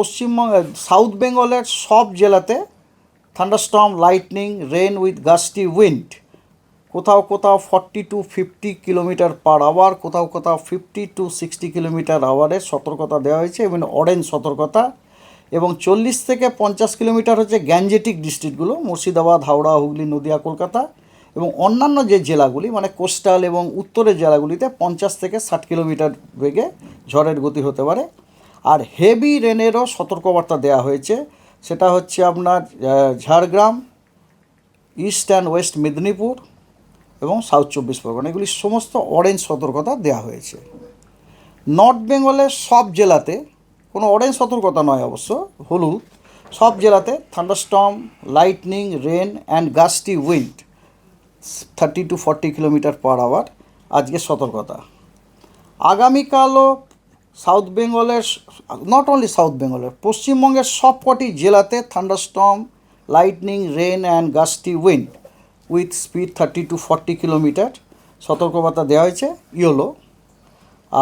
Paschimbanga south বেঙ্গলের সব জেলাতে thunderstorm, lightning rain with gusty wind. কোথাও কোথাও forty to fifty kilometre per hour, কোথাও কোথাও ফিফটি টু সিক্সটি কিলোমিটার আওয়ারের সতর্কতা দেওয়া হয়েছে এবং অরেঞ্জ সতর্কতা। এবং চল্লিশ থেকে পঞ্চাশ কিলোমিটার হচ্ছে গ্যাঞ্জেটিক ডিস্ট্রিক্টগুলো, মুর্শিদাবাদ, হাওড়া, হুগলি, নদিয়া, কলকাতা। এবং অন্যান্য যে জেলাগুলি মানে কোস্টাল এবং উত্তরের জেলাগুলিতে পঞ্চাশ থেকে ষাট কিলোমিটার বেগে ঝড়ের গতি হতে পারে। আর হেভি রেনেরও সতর্কবার্তা দেওয়া হয়েছে। সেটা হচ্ছে আপনার Jhargram east and west Medinipur এবং সাউথ চব্বিশ পরগনা। এগুলি সমস্ত অরেঞ্জ সতর্কতা দেওয়া হয়েছে। নর্থ বেঙ্গলের সব জেলাতে, কোনো অরেঞ্জ সতর্কতা নয় অবশ্য, হলুদ, সব জেলাতে thunderstorm lightning rain and gusty wind thirty to forty kilometre per hour আজকে সতর্কতা। আগামীকালও সাউথ বেঙ্গলের নট অনলি সাউথ বেঙ্গলের, পশ্চিমবঙ্গের সবকটি জেলাতে thunderstorm lightning rain and gusty wind with speed thirty to forty kilometre সতর্কবার্তা দেওয়া হয়েছে, ইয়োলো।